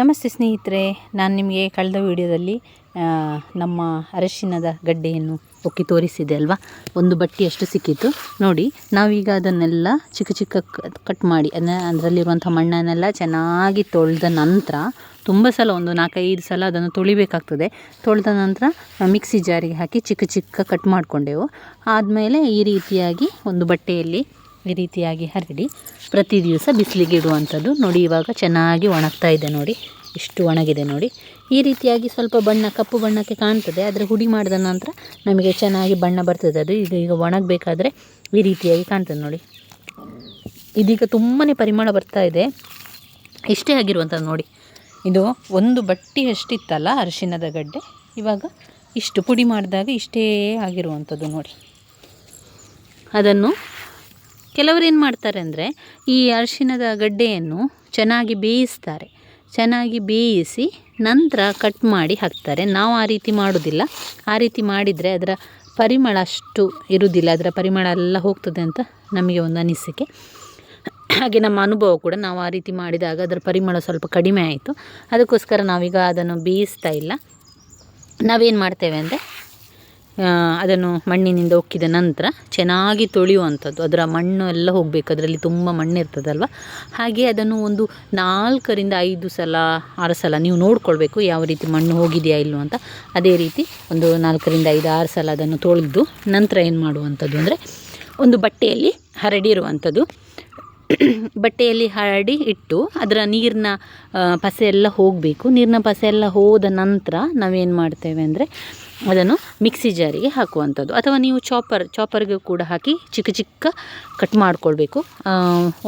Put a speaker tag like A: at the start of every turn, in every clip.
A: ನಮಸ್ತೆ ಸ್ನೇಹಿತರೆ, ನಾನು ನಿಮಗೆ ಕಳೆದ ವಿಡಿಯೋದಲ್ಲಿ ನಮ್ಮ ಅರಶಿನದ ಗಡ್ಡೆಯನ್ನು ಒಕ್ಕಿ ತೋರಿಸಿದೆ ಅಲ್ವಾ? ಒಂದು ಬಟ್ಟಿಯಷ್ಟು ಸಿಕ್ಕಿತ್ತು. ನೋಡಿ, ನಾವೀಗ ಅದನ್ನೆಲ್ಲ ಚಿಕ್ಕ ಚಿಕ್ಕ ಕಟ್ ಮಾಡಿ ಅದನ್ನ ಅದರಲ್ಲಿರುವಂಥ ಮಣ್ಣನ್ನೆಲ್ಲ ಚೆನ್ನಾಗಿ ತೊಳೆದ ನಂತರ, ತುಂಬ ಸಲ, ಒಂದು ನಾಲ್ಕೈದು ಸಲ ಅದನ್ನು ತೊಳಿಬೇಕಾಗ್ತದೆ. ತೊಳೆದ ನಂತರ ಮಿಕ್ಸಿ ಜಾರಿಗೆ ಹಾಕಿ ಚಿಕ್ಕ ಚಿಕ್ಕ ಕಟ್ ಮಾಡಿಕೊಂಡೆವು. ಆದಮೇಲೆ ಈ ರೀತಿಯಾಗಿ ಒಂದು ಬಟ್ಟೆಯಲ್ಲಿ ಈ ರೀತಿಯಾಗಿ ಹರಡಿ ಪ್ರತಿ ದಿವಸ ಬಿಸಿಲಿಗೆ ಇಡುವಂಥದ್ದು. ನೋಡಿ, ಇವಾಗ ಚೆನ್ನಾಗಿ ಒಣಗ್ತಾ ಇದೆ ನೋಡಿ. ಇಷ್ಟು ಒಣಗಿದೆ ನೋಡಿ. ಈ ರೀತಿಯಾಗಿ ಸ್ವಲ್ಪ ಬಣ್ಣ, ಕಪ್ಪು ಬಣ್ಣಕ್ಕೆ ಕಾಣ್ತದೆ. ಆದರೆ ಹುಡಿ ಮಾಡಿದ ನಂತರ ನಮಗೆ ಚೆನ್ನಾಗಿ ಬಣ್ಣ ಬರ್ತದೆ. ಅದು ಈಗ ಈಗ ಒಣಗಬೇಕಾದ್ರೆ ಈ ರೀತಿಯಾಗಿ ಕಾಣ್ತದೆ ನೋಡಿ. ಇದೀಗ ತುಂಬಾ ಪರಿಮಳ ಬರ್ತಾ ಇದೆ. ಇಷ್ಟೇ ಆಗಿರುವಂಥದ್ದು ನೋಡಿ. ಇದು ಒಂದು ಬಟ್ಟಿ ಅಷ್ಟಿತ್ತಲ್ಲ ಅರಿಶಿಣದ ಗಡ್ಡೆ. ಇವಾಗ ಇಷ್ಟು ಪುಡಿ ಮಾಡಿದಾಗ ಇಷ್ಟೇ ಆಗಿರುವಂಥದ್ದು ನೋಡಿ. ಅದನ್ನು ಕೆಲವರು ಏನು ಮಾಡ್ತಾರೆ ಅಂದರೆ, ಈ ಅರಿಶಿಣದ ಗಡ್ಡೆಯನ್ನು ಚೆನ್ನಾಗಿ ಬೇಯಿಸ್ತಾರೆ. ಚೆನ್ನಾಗಿ ಬೇಯಿಸಿ ನಂತರ ಕಟ್ ಮಾಡಿ ಹಾಕ್ತಾರೆ. ನಾವು ಆ ರೀತಿ ಮಾಡೋದಿಲ್ಲ. ಆ ರೀತಿ ಮಾಡಿದರೆ ಅದರ ಪರಿಮಳ ಅಷ್ಟು ಇರುವುದಿಲ್ಲ ಅದರ ಪರಿಮಳ ಎಲ್ಲ ಹೋಗ್ತದೆ ಅಂತ ನಮಗೆ ಒಂದು ಅನಿಸಿಕೆ. ಹಾಗೆ ನಮ್ಮ ಅನುಭವ ಕೂಡ ನಾವು ಆ ರೀತಿ ಮಾಡಿದಾಗ ಅದರ ಪರಿಮಳ ಸ್ವಲ್ಪ ಕಡಿಮೆ ಆಯಿತು. ಅದಕ್ಕೋಸ್ಕರ ನಾವೀಗ ಅದನ್ನು ಬೇಯಿಸ್ತಾ ಇಲ್ಲ. ನಾವೇನು ಮಾಡ್ತೇವೆ ಅಂದರೆ ಅದನ್ನು ಮಣ್ಣಿನಿಂದ ಒಕ್ಕಿದ ನಂತರ ಚೆನ್ನಾಗಿ ತೊಳೆಯುವಂಥದ್ದು. ಅದರ ಮಣ್ಣು ಎಲ್ಲ ಹೋಗಬೇಕು. ಅದರಲ್ಲಿ ತುಂಬ ಮಣ್ಣು ಇರ್ತದಲ್ವ? ಹಾಗೆ ಅದನ್ನು ಒಂದು ನಾಲ್ಕರಿಂದ ಐದು ಸಲ, ಆರು ಸಲ ನೀವು ನೋಡ್ಕೊಳ್ಬೇಕು ಯಾವ ರೀತಿ ಮಣ್ಣು ಹೋಗಿದೆಯಾ ಇಲ್ಲೋ ಅಂತ. ಅದೇ ರೀತಿ ಒಂದು ನಾಲ್ಕರಿಂದ ಐದು, ಆರು ಸಲ ಅದನ್ನು ತೊಳೆದು ನಂತರ ಏನು ಮಾಡುವಂಥದ್ದು ಅಂದರೆ ಒಂದು ಬಟ್ಟೆಯಲ್ಲಿ ಹರಡಿರುವಂಥದ್ದು ಬಟ್ಟೆಯಲ್ಲಿ ಹರಡಿ ಇಟ್ಟು ಅದರ ನೀರಿನ ಪಸೆ ಎಲ್ಲ ಹೋಗಬೇಕು. ನೀರಿನ ಪಸೆ ಎಲ್ಲ ಹೋದ ನಂತರ ನಾವೇನು ಮಾಡ್ತೇವೆ ಅಂದರೆ ಅದನ್ನು ಮಿಕ್ಸಿ ಜಾರಿಗೆ ಹಾಕುವಂಥದ್ದು. ಅಥವಾ ನೀವು ಚಾಪರ್, ಚಾಪರ್ಗೆ ಕೂಡ ಹಾಕಿ ಚಿಕ್ಕ ಚಿಕ್ಕ ಕಟ್ ಮಾಡಿಕೊಳ್ಬೇಕು.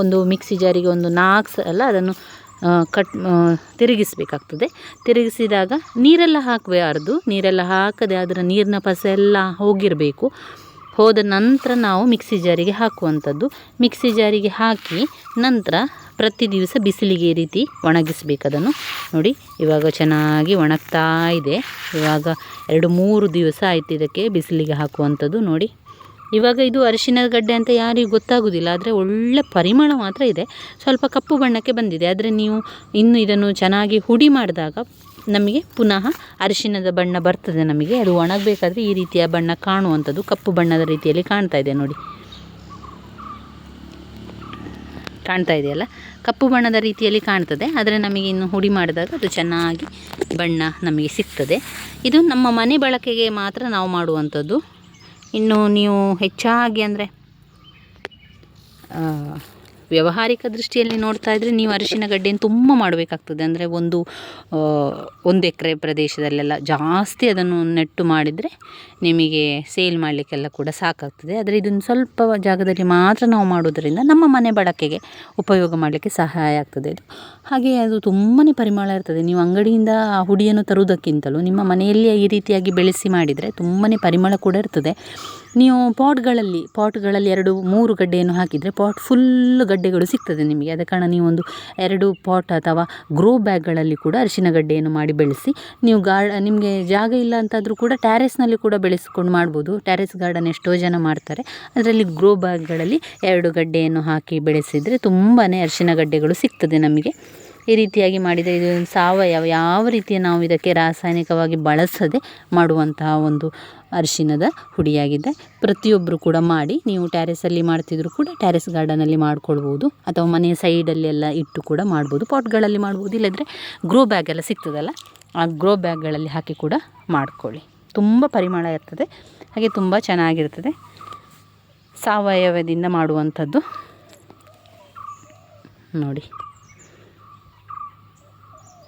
A: ಒಂದು ಮಿಕ್ಸಿ ಜಾರಿಗೆ ಒಂದು ನಾಲ್ಕು ಸಲ ಅದನ್ನು ಕಟ್ ತಿರುಗಿಸಬೇಕಾಗ್ತದೆ. ತಿರುಗಿಸಿದಾಗ ನೀರೆಲ್ಲ ಹಾಕಬಾರ್ದು ನೀರೆಲ್ಲ ಹಾಕದೆ ಅದರ ನೀರಿನ ಪಸೆ ಎಲ್ಲ ಹೋಗಿರಬೇಕು. ಹೋದ ನಂತರ ನಾವು ಮಿಕ್ಸಿ ಜಾರಿಗೆ ಹಾಕುವಂಥದ್ದು. ಮಿಕ್ಸಿ ಜಾರಿಗೆ ಹಾಕಿ ನಂತರ ಪ್ರತಿ ದಿವಸ ಬಿಸಿಲಿಗೆ ಈ ರೀತಿ ಒಣಗಿಸ್ಬೇಕು ಅದನ್ನು. ನೋಡಿ, ಇವಾಗ ಚೆನ್ನಾಗಿ ಒಣಗ್ತಾ ಇದೆ. ಇವಾಗ ಎರಡು ಮೂರು ದಿವಸ ಆಯ್ತು ಇದಕ್ಕೆ ಬಿಸಿಲಿಗೆ ಹಾಕುವಂಥದ್ದು. ನೋಡಿ, ಇವಾಗ ಇದು ಅರಿಶಿಣದ ಗಡ್ಡೆ ಅಂತ ಯಾರಿಗೂ ಗೊತ್ತಾಗೋದಿಲ್ಲ, ಆದರೆ ಒಳ್ಳೆ ಪರಿಮಳ ಮಾತ್ರ ಇದೆ. ಸ್ವಲ್ಪ ಕಪ್ಪು ಬಣ್ಣಕ್ಕೆ ಬಂದಿದೆ. ಆದರೆ ನೀವು ಇನ್ನು ಇದನ್ನು ಚೆನ್ನಾಗಿ ಹುಡಿ ಮಾಡಿದಾಗ ನಮಗೆ ಪುನಃ ಅರಿಶಿಣದ ಬಣ್ಣ ಬರ್ತದೆ ನಮಗೆ. ಅದು ಒಣಗಬೇಕಾದ್ರೆ ಈ ರೀತಿಯ ಬಣ್ಣ ಕಾಣುವಂಥದ್ದು. ಕಪ್ಪು ಬಣ್ಣದ ರೀತಿಯಲ್ಲಿ ಕಾಣ್ತಾ ಇದೆ ನೋಡಿ. ಕಾಣ್ತಾ ಇದೆಯಲ್ಲ? ಕಪ್ಪು ಬಣ್ಣದ ರೀತಿಯಲ್ಲಿ ಕಾಣ್ತದೆ. ಆದರೆ ನಮಗೆ ಇನ್ನು ಹುಡಿ ಮಾಡಿದಾಗ ಅದು ಚೆನ್ನಾಗಿ ಬಣ್ಣ ನಮಗೆ ಸಿಗ್ತದೆ. ಇದು ನಮ್ಮ ಮನೆ ಬಳಕೆಗೆ ಮಾತ್ರ ನಾವು ಮಾಡುವಂಥದ್ದು. ಇನ್ನು ನೀವು ಹೆಚ್ಚಾಗಿ ಅಂದರೆ ವ್ಯಾವಹಾರಿಕ ದೃಷ್ಟಿಯಲ್ಲಿ ನೋಡ್ತಾ ಇದ್ದರೆ ನೀವು ಅರಿಶಿನ ಗಡ್ಡೆಯನ್ನು ತುಂಬ ಮಾಡಬೇಕಾಗ್ತದೆ. ಅಂದರೆ ಒಂದು ಒಂದು ಎಕರೆ ಪ್ರದೇಶದಲ್ಲೆಲ್ಲ ಜಾಸ್ತಿ ಅದನ್ನು ನೆಟ್ಟು ಮಾಡಿದರೆ ನಿಮಗೆ ಸೇಲ್ ಮಾಡಲಿಕ್ಕೆಲ್ಲ ಕೂಡ ಸಾಕಾಗ್ತದೆ. ಆದರೆ ಇದನ್ನು ಸ್ವಲ್ಪ ಜಾಗದಲ್ಲಿ ಮಾತ್ರ ನಾವು ಮಾಡೋದರಿಂದ ನಮ್ಮ ಮನೆ ಬಳಕೆಗೆ ಉಪಯೋಗ ಮಾಡಲಿಕ್ಕೆ ಸಹಾಯ ಆಗ್ತದೆ ಇದು. ಹಾಗೆ ಅದು ತುಂಬಾ ಪರಿಮಳ ಇರ್ತದೆ. ನೀವು ಅಂಗಡಿಯಿಂದ ಆ ಹುಡಿಯನ್ನು ತರುವುದಕ್ಕಿಂತಲೂ ನಿಮ್ಮ ಮನೆಯಲ್ಲಿಯೇ ಈ ರೀತಿಯಾಗಿ ಬೆಳೆಸಿ ಮಾಡಿದರೆ ತುಂಬಾ ಪರಿಮಳ ಕೂಡ ಇರ್ತದೆ. ನೀವು ಪಾಟ್ಗಳಲ್ಲಿ ಪಾಟ್ಗಳಲ್ಲಿ ಎರಡು, ಮೂರು ಗಡ್ಡೆಯನ್ನು ಹಾಕಿದರೆ ಪಾಟ್ ಫುಲ್ ಗಡ್ಡೆಗಳು ಸಿಗ್ತದೆ ನಿಮಗೆ. ಆದ ಕಾರಣ ನೀವು ಒಂದು ಎರಡು ಪಾಟ್ ಅಥವಾ ಗ್ರೋ ಬ್ಯಾಗ್ಗಳಲ್ಲಿ ಕೂಡ ಅರಿಶಿನ ಗಡ್ಡೆಯನ್ನು ಮಾಡಿ ಬೆಳೆಸಿ, ನೀವು ಗಾರ್ಡ್ ನಿಮಗೆ ಜಾಗ ಇಲ್ಲ ಅಂತಾದರೂ ಕೂಡ ಟ್ಯಾರೆಸ್ನಲ್ಲಿ ಕೂಡ ಬೆಳೆಸ್ಕೊಂಡು ಮಾಡ್ಬೋದು. ಟ್ಯಾರೆಸ್ ಗಾರ್ಡನ್ ಎಷ್ಟೋ ಜನ ಮಾಡ್ತಾರೆ. ಅದರಲ್ಲಿ ಗ್ರೋ ಬ್ಯಾಗ್ಗಳಲ್ಲಿ ಎರಡು ಗಡ್ಡೆಯನ್ನು ಹಾಕಿ ಬೆಳೆಸಿದರೆ ತುಂಬಾ ಅರಿಶಿನ ಗಡ್ಡೆಗಳು ಸಿಗ್ತದೆ ನಮಗೆ. ಈ ರೀತಿಯಾಗಿ ಮಾಡಿದರೆ ಇದು ಸಾವಯವ. ಯಾವ ರೀತಿಯ ನಾವು ಇದಕ್ಕೆ ರಾಸಾಯನಿಕವಾಗಿ ಬಳಸದೆ ಮಾಡುವಂತಹ ಒಂದು ಅರಿಶಿನದ ಹುಡಿಯಾಗಿದೆ. ಪ್ರತಿಯೊಬ್ಬರು ಕೂಡ ಮಾಡಿ, ನೀವು ಟ್ಯಾರೆಸಲ್ಲಿ ಮಾಡ್ತಿದ್ರು ಕೂಡ ಟ್ಯಾರೆಸ್ ಗಾರ್ಡನಲ್ಲಿ ಮಾಡ್ಕೊಳ್ಬೋದು ಅಥವಾ ಮನೆಯ ಸೈಡಲ್ಲಿ ಎಲ್ಲ ಇಟ್ಟು ಕೂಡ ಮಾಡ್ಬೋದು. ಪಾಟ್ಗಳಲ್ಲಿ ಮಾಡ್ಬೋದು, ಇಲ್ಲದ್ರೆ ಗ್ರೋ ಬ್ಯಾಗ್ ಎಲ್ಲ ಸಿಗ್ತದಲ್ಲ, ಆ ಗ್ರೋ ಬ್ಯಾಗ್ಗಳಲ್ಲಿ ಹಾಕಿ ಕೂಡ ಮಾಡ್ಕೊಳ್ಳಿ. ತುಂಬ ಪರಿಮಳ ಇರ್ತದೆ, ಹಾಗೆ ತುಂಬ ಚೆನ್ನಾಗಿರ್ತದೆ. ಸಾವಯವದಿಂದ ಮಾಡುವಂಥದ್ದು. ನೋಡಿ.